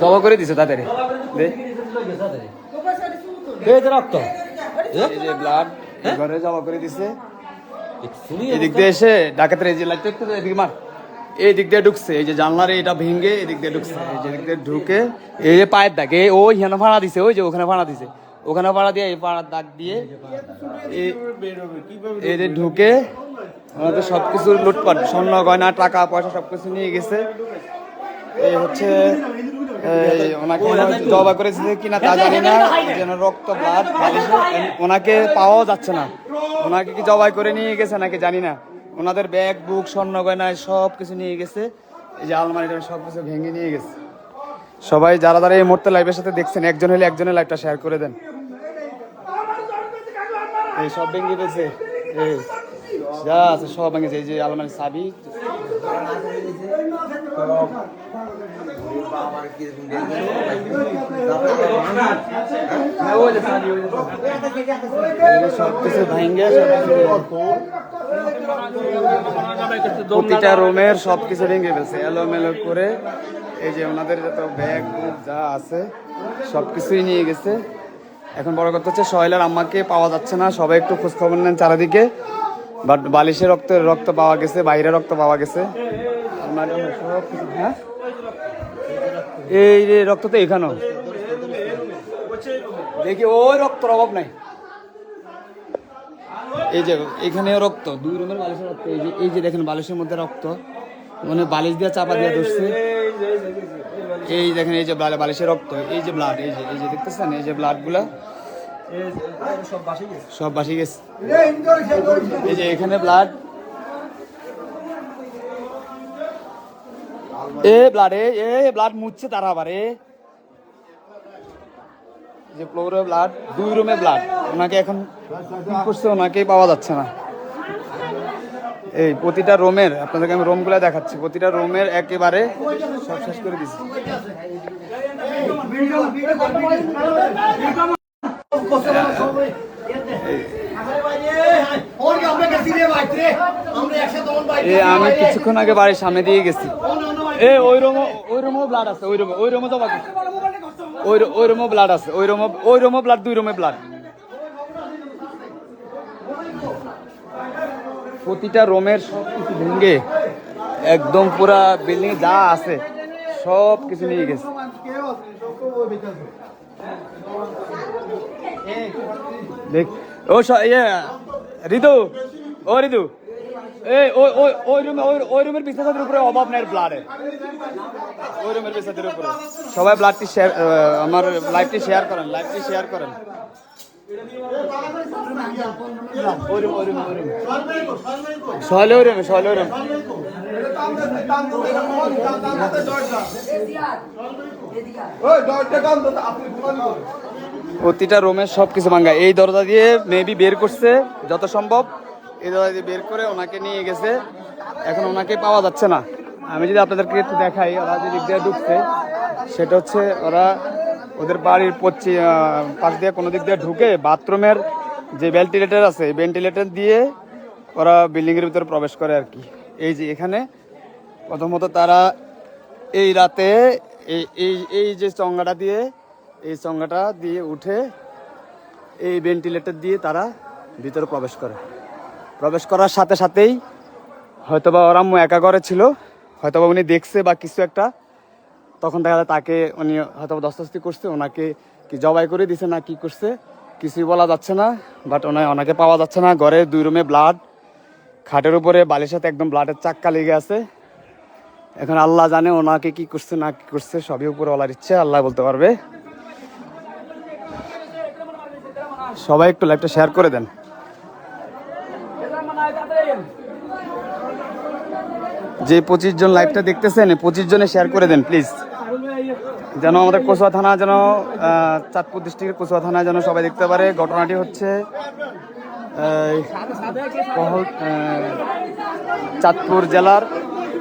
জবা করে দিছে রক্ত। ব্লাড ঘরে জবা করে দিছে। এদিক দিয়ে এসে ডাকাতের এই যে লাইট দেখতে এদিকে মার। এই দিক দিয়ে ঢুকছে এই যে জানলার এটা ভেঙে এদিক দিয়ে ঢুকছে। এই যে দিক দিয়ে ঢুকে এই যে পায়ের দাগ এই ওই হেন ভাড়া দিছে ওই যে ওখানে ভাড়া দিছে। ওখানে ভাড়া দিয়ে এই পাড়ার দাগ দিয়ে এই- এই যে ঢুকে ওনাদের সবকিছু লুটপাট স্বর্ণ গয়না টাকা পয়সা সবকিছু নিয়ে গেছে। এই হচ্ছে ওনাকে জবা করেছে কিনা তা জানি না যেন রক্ত ব্লাড ওনাকে পাওয়াও যাচ্ছে না। ওনাকে কি জবাই করে নিয়ে গেছে নাকি জানি না। ওনাদের ব্যাগ, বুক, স্বর্ণ গয়না, সব কিছু নিয়ে গেছে। এই যে আলমারিটা, সব কিছু ভেঙে নিয়ে গেছে। সবাই যারা যারা এই মুহূর্তে লাইভের সাথে দেখছেন, একজন হলে একজনের লাইভটা শেয়ার করে দেন। এই সব ভেঙে গেছে। এই যা আছে সব ভেঙেছে এই যে আলমারির চাবি। সব কিছু ভেঙে প্রতিটা রুমের সব কিছু ভেঙে ফেলছে। এলোমেলো করে এই যে ওনাদের যত ব্যাগ যা আছে, সব কিছুই নিয়ে গেছে। এখন বড় কথা হচ্ছে, সহেলার আম্মাকে পাওয়া যাচ্ছে না। সবাই একটু খোঁজ খবর নেন চারিদিকে। বাট বালিশের রক্ত রক্ত পাওয়া গেছে বাইরে রক্ত পাওয়া গেছে। হ্যাঁ? এই যে রক্ত তো এখানেও। দেখি, ওই রক্তর অভাব নাই। এই যে এখানেও রক্ত, দুই রুমের বালিশের রক্ত, এই যে এই যে দেখেন বালিশের মধ্যে রক্ত মানে বালিশ দিয়ে চাপা দিয়ে ধরছে। এই দেখেন, এই যে বালিশের রক্ত, এই যে ব্লাড এই যে এই যে দেখতেছেন, এই যে ব্লাডগুলা সব বাসি গেছে। এই যে এখানে ব্লাড এ ব্লাড এ এ ব্লাড মুছছে তারা আবার এ। যে ফ্লোরে ব্লাড দুই রুমে ব্লাড ওনাকে এখন করছে ওনাকেই পাওয়া যাচ্ছে না। এই প্রতিটা রুমের আপনাদেরকে আমি রুমগুলো দেখাচ্ছি প্রতিটা রুমের একেবারে সব শেষ করে দিচ্ছি আমি কিছুক্ষণ আগে বাড়ির সামনে দিয়ে গেছি। এ ওই রুমও ওই রুমও ব্লাড আছে ওই রুমে ওই করছে। ওই ব্লাড আছে ওই রুমও ওই ব্লাড দুই রুমে ব্লাড প্রতিটা রোমের সব একদম পুরা বিল্ডিং যা আছে সব কিছু নিয়ে গেছে। দেখ, ও ইয়ে ঋতু, ও ঋতু। এই ওই ওই ওই রুমে ওই ওই রুমের বিছানাদের উপরে অভাব নেই ব্লাডের ওই রুমের বিছানাদের উপরে সবাই ব্লাডটি শেয়ার আমার লাইভটি শেয়ার করেন লাইভটি শেয়ার করেন সহলে ওই রুমে সহলে ওই রুম প্রতিটা রুমের সব কিছু ভাঙ্গা এই দরজা দিয়ে মেবি বের করছে যত সম্ভব। এই বের করে ওনাকে নিয়ে গেছে, এখন ওনাকে পাওয়া যাচ্ছে না। আমি যদি আপনাদেরকে একটু দেখাই, ওরা যে দিয়ে ঢুকছে, সেটা হচ্ছে ওরা ওদের বাড়ির পশ্চিম পাশ দিয়ে কোনো দিক দিয়ে ঢুকে বাথরুমের যে ভেন্টিলেটর আছে ভেন্টিলেটর দিয়ে ওরা বিল্ডিংয়ের ভিতরে প্রবেশ করে আর কি। এই যে এখানে প্রথমত তারা এই রাতে এই এই এই যে চঙ্গাটা দিয়ে, এই চঙ্গাটা দিয়ে উঠে এই ভেন্টিলেটর দিয়ে তারা ভিতরে প্রবেশ করে। প্রবেশ করার সাথে সাথেই হয়তোবা ওরা আম্মু একা ঘরে ছিল, হয়তোবা উনি দেখছে বা কিছু একটা, তখন দেখা যায় তাকে উনি হয়তো দস্তাস্তি করছে, ওনাকে কি জবাই করে দিছে না কি করছে, কিছুই বলা যাচ্ছে না বাট ওনায় ওনাকে পাওয়া যাচ্ছে না। ঘরে দুই রুমে ব্লাড খাটের উপরে বালির সাথে একদম ব্লাডের চাক্কা লেগে আছে। এখন আল্লাহ জানে ওনাকে কি করছে, না কি করছে, সবই উপরে বলার ইচ্ছে, আল্লাহ বলতে পারবে। সবাই একটু লাইভটা শেয়ার করে দেন। যে পঁচিশ জন লাইভটা দেখতেছেন পঁচিশ জনে শেয়ার করে দেন প্লিজ যেন আমাদের কচুয়া থানা যেন চাঁদপুর ডিস্ট্রিক্টের কচুয়া থানা যেন সবাই দেখতে পারে। ঘটনাটি হচ্ছে কহল চাঁদপুর জেলার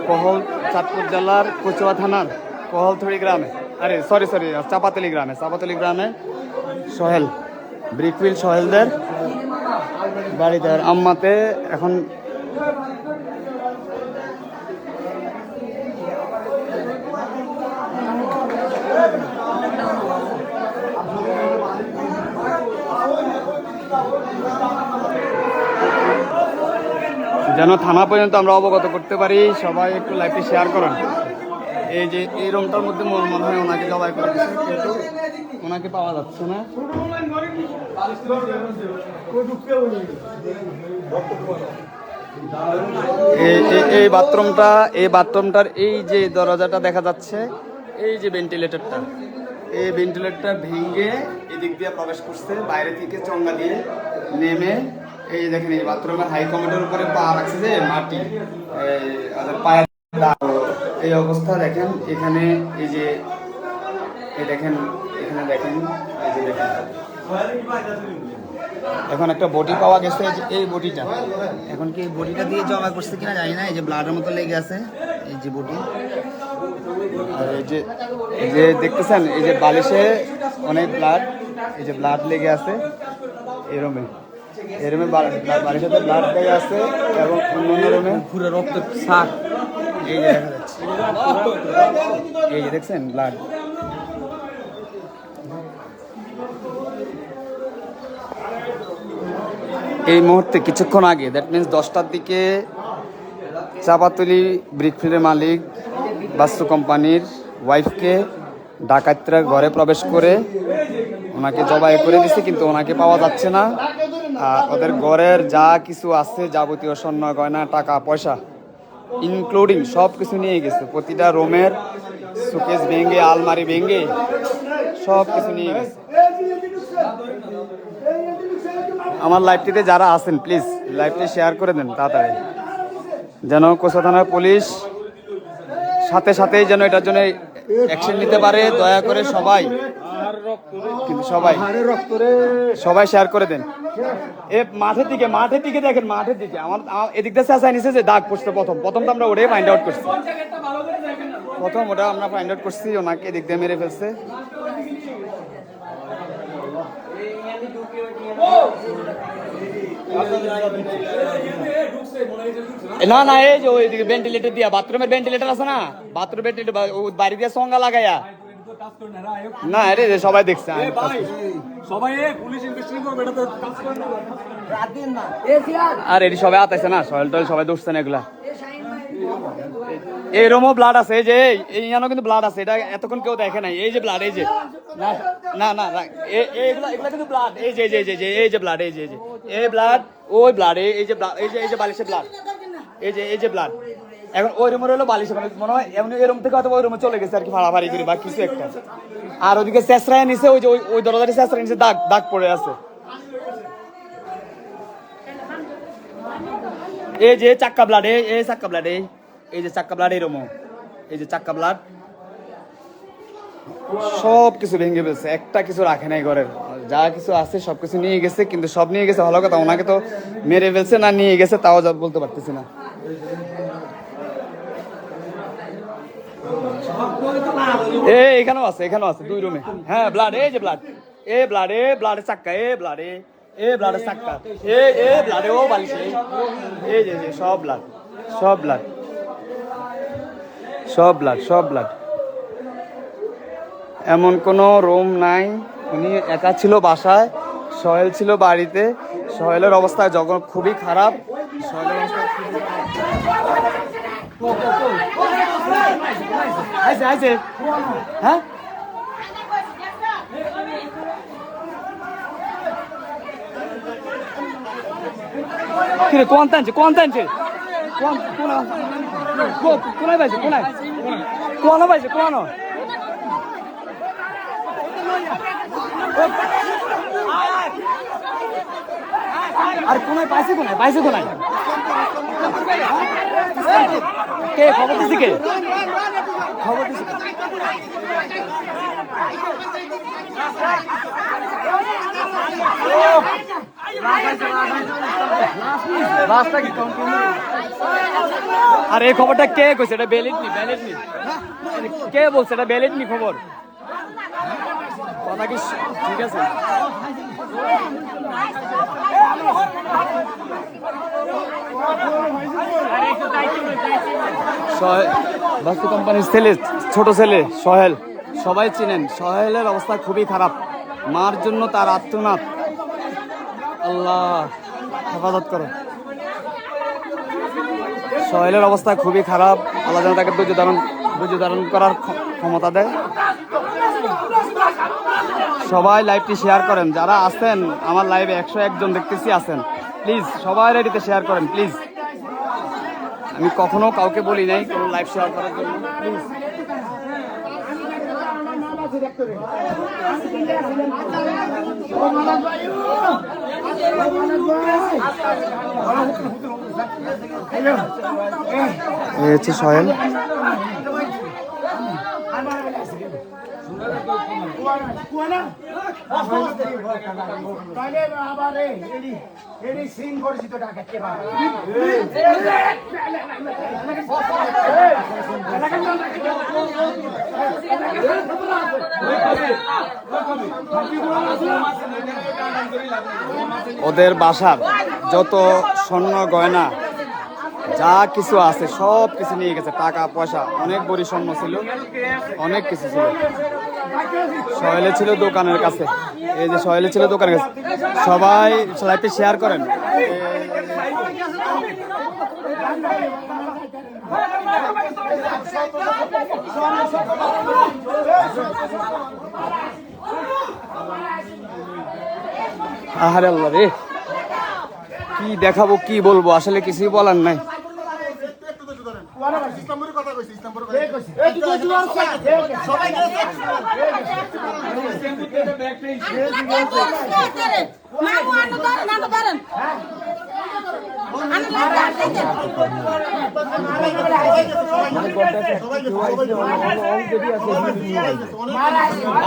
কহল চাঁদপুর জেলার কচুয়া থানার কহলথড়ি গ্রামে, আরে সরি সরি চাপাতলি গ্রামে চাপাতলি গ্রামে সোহেল ব্রিকফিল সোহেলদের বাড়িতে। আম্মাতে এখন যেন থানা পর্যন্ত আমরা অবগত করতে পারি, সবাই একটু লাইভটি শেয়ার করুন। এই যে, এই রুমটার মধ্যে মনে হয় ওনাকে জবাই করে দিচ্ছে কিন্তু ওনাকে পাওয়া যাচ্ছে না। এই বাথরুমটা, এই বাথরুমটার এই যে দরজাটা দেখা যাচ্ছে, এই যে ভেন্টিলেটরটা এই ভেন্টিলেটরটা ভেঙে এদিক দিয়ে প্রবেশ করছে, বাইরে থেকে চঙ্গা দিয়ে নেমে এই দেখেন, এই বাথরুমের হাই কমেন্টের উপরে পা রাখছে যে মাটি, এই অবস্থা দেখেন, এখানে এই যে দেখেন, এখানে দেখেন, এই যে দেখেন। এখন একটা বডি পাওয়া গেছে এই বডিটা এখন কি বডিটা দিয়ে জমা করছে কিনা জানি না, এই যে ব্লাডের মতো লেগে আছে, এই যে বডি আর এই যে এই যে দেখতেছেন, এই যে বালিশে অনেক ব্লাড এই যে ব্লাড লেগে আছে এই রুমে এই ব্লাড আছে এবং রুমে রক্ত এই যে এই যে দেখছেন, ব্লাড। এই মুহূর্তে কিছুক্ষণ আগে দ্যাট মিন্স দশটার দিকে চাপাতলি ব্রিকফিল্ডের মালিক, বাস্তু কোম্পানির ওয়াইফকে ডাকাতরা ঘরে প্রবেশ করে ওনাকে জবাই করে দিছে, কিন্তু ওনাকে পাওয়া যাচ্ছে না। ওদের ঘরের যা কিছু আছে যাবতীয় স্বর্ণ, গয়না, টাকা, পয়সা ইনক্লুডিং সব কিছু নিয়ে গেছে। প্রতিটা রুমের সুকেস ভেঙে, আলমারি ভেঙে সব কিছু নিয়ে গেছে। আমার লাইভটিতে যারা আছেন প্লিজ লাইভটি শেয়ার করে দেন তাড়াতাড়ি। যেন কোচা থানার পুলিশ সাথে সাথেই যেন এটার জন্য অ্যাকশন নিতে পারে। দয়া করে সবাই সবাই। সবাই শেয়ার করে দেন। এ মাঠের দিকে মাঠের দিকে দেখেন মাঠের দিকে। আমার এদিক দিয়ে চেঁচাই নিছে যে দাগ পড়ছে প্রথম। প্রথম তো আমরা ওটাই ফাইন্ড আউট করছি। প্রথম ওটা আমরা ফাইন্ড আউট করছি ওনাকে এদিক দিয়ে মেরে ফেলছে। না না এই যে ওই ভেন্টিলেটর দিয়া বাথরুমের ভেন্টিলেটর আছে না? বাথরুম ভেন্টিলেটর বাড়ি দিয়ে সঙ্গা লাগাইয়া না আরে যে সবাই দেখছে আমি সবাই এ, পুলিশ ইনভেস্টিগেশন করবে এটা তো কাজ করে না আর এটি সবাই আতাইছে না সয়েল টয়েল সবাই দৌড়ছে না এগুলা। এরমও ব্লাড আছে এই যে এই- এই ইয়ানো কিন্তু ব্লাড আছে এটা এতক্ষণ কেউ দেখে নাই এই যে ব্লাড এই যে। না না না না, এ- এগুলা এগুলা কিন্তু ব্লাড এই যে এই যে এই যে, এই যে এই যে ব্লাড এই যে এই যে এই ব্লাড ওই ব্লাড এই যে এই যে এই যে বালিশের ব্লাড এই যে এই যে ব্লাড এখন ওই রুমের হলো বালিশ মানে মনে হয় এমনি এই রুম থেকে হয়তো ওই রুমে চলে গেছে আর কি ফাড়াফাড়ি করে, বা কিছু একটা। আর ওদিকে চেসরায় নিচে ওই যে ওই ওই দরজাটি চেসরায় নিচে দাগ দাগ পড়ে আছে। এই যে চাক্কা ব্লাড এই এই চাক্কা ব্লাড এই এই যে চাক্কা ব্লাড এরম এই যে চাক্কা ব্লাড সব কিছু ভেঙে ফেলছে, একটা কিছু রাখে নাই ঘরের। যা কিছু আছে সব কিছু নিয়ে গেছে, কিন্তু সব নিয়ে গেছে ভালো কথা, ওনাকে তো মেরে ফেলছে না নিয়ে গেছে, তাও বলতে পারতেছি না। এ, এখানেও আছে এখানেও আছে, দুই রুমে হ্যাঁ ব্লাড এই যে ব্লাড এ ব্লাড এ ব্লাডের চাক্কা, এ ব্লাড এ। এ ব্লাডের চাক্কা। এ এ ব্লাডে ও বালিশে এই যে সব ব্লাড সব ব্লাড সব ব্লাড সব ব্লাড এমন কোনো রুম নাই। উনি একা ছিল বাসায়, সহেল ছিল বাড়িতে। সহেলের অবস্থা যখন খুবই খারাপ, সোহেলের অবস্থা খুবই আইছে আইছে হ্যাঁ কিরে কোন টানছে কোন টানছে কোন কোন কোন পাইছে কোনায় কোন পাইছে কোন আর কোনায় পাইছে কোনায় পাইছে কোনায় কে, খবর দিছে কে? খবর দিছে আর এই খবরটা কে কইছে? এটা বেলিট নি বেলিট নি। কে বলছে? এটা বেলিট নি খবর? কথা কি ঠিক আছে? বাস্তু কোম্পানির ছেলে, ছোট ছেলে, সোহেল। সবাই চিনেন, সোহেলের অবস্থা খুবই খারাপ। মার জন্য তার আত্মনাথ। আল্লাহ, হেফাজত করো। সোহেলের অবস্থা খুবই খারাপ। আল্লাহ যেন তাকে ধৈর্য ধারণ ধৈর্য ধারণ করার ক্ষ- ক্ষমতা দেয়। সবাই লাইভটি শেয়ার করেন। যারা আছেন, আমার লাইভে একশো একজন দেখতেছি আছেন। প্লিজ, সবাই লাইভটিতে শেয়ার করেন, প্লিজ। আমি কখনো কাউকে বলি নাই কোনো লাইভ শেয়ার করার জন্য। এই হচ্ছে সোহেল ওদের বাসার যত স্বর্ণ গয়না, যা কিছু আছে সব কিছু নিয়ে গেছে, টাকা, পয়সা, অনেক বড়ি স্বর্ণ ছিল, অনেক কিছু ছিল। সহেলে ছিল দোকানের কাছে। এই যে সহেলে ছিল দোকানের কাছে। সবাই লাইভে শেয়ার করেন। আহারে আল্লাহ রে। কি দেখাবো, কি বলব? আসলে কিছুই বলার নাই।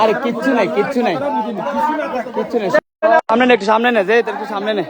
আরে কিচ্ছু নাই কিচ্ছু নাই কিচ্ছু নাই। সামনে নে, একটু সামনে নে, যে একটু সামনে নে।